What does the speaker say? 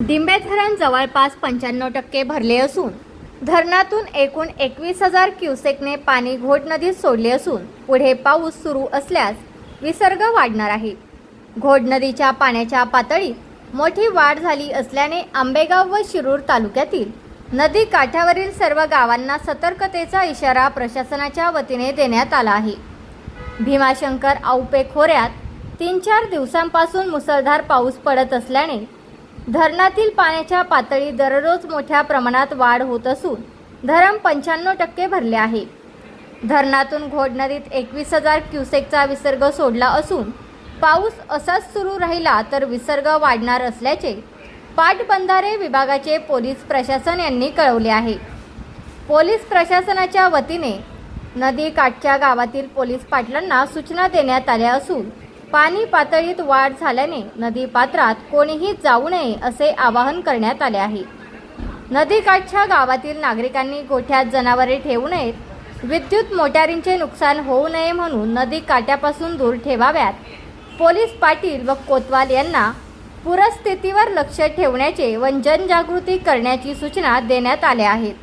दिंबे धरण जवळपास पंच्याण्णव टक्के भरले असून धरणातून एकूण एकवीस हजार क्युसेकने पाणी घोट नदीत सोडले असून पुढे पाऊस सुरू असल्यास विसर्ग वाढणार आहे. घोड नदीच्या पाण्याच्या पातळीत मोठी वाढ झाली असल्याने आंबेगाव व शिरूर तालुक्यातील नदी काठावरील सर्व गावांना सतर्कतेचा इशारा प्रशासनाच्या वतीने देण्यात आला आहे. भीमाशंकर औपे खोऱ्यात तीन चार दिवसांपासून मुसळधार पाऊस पडत असल्याने धरणातील पाण्याच्या पातळी दररोज मोठ्या प्रमाणात वाढ होत असून धरण पंच्याण्णव टक्के भरले आहे. धरणातून घोड नदीत एकवीस हजार क्युसेकचा विसर्ग सोडला असून पाऊस असाच सुरू राहिला तर विसर्ग वाढणार असल्याचे पाटबंधारे विभागाचे पोलीस प्रशासन यांनी कळवले आहे. पोलीस प्रशासनाच्या वतीने नदी काठच्या गावातील पोलीस पाटलांना सूचना देण्यात आल्या असून पाणी पातळीत वाढ झाल्याने नदी पात्रात कोणीही जाऊ नये असे आवाहन करण्यात आले आहे. नदीकाठच्या गावातील नागरिकांनी गोठ्यात जनावरे ठेवू नयेत. विद्युत मोटारींचे नुकसान होऊ नये म्हणून नदी काट्यापासून दूर ठेवाव्यात. पोलीस पाटील व कोतवाल यांना पूरस्थितीवर लक्ष ठेवण्याचे व जनजागृती करण्याची सूचना देण्यात आल्या आहेत.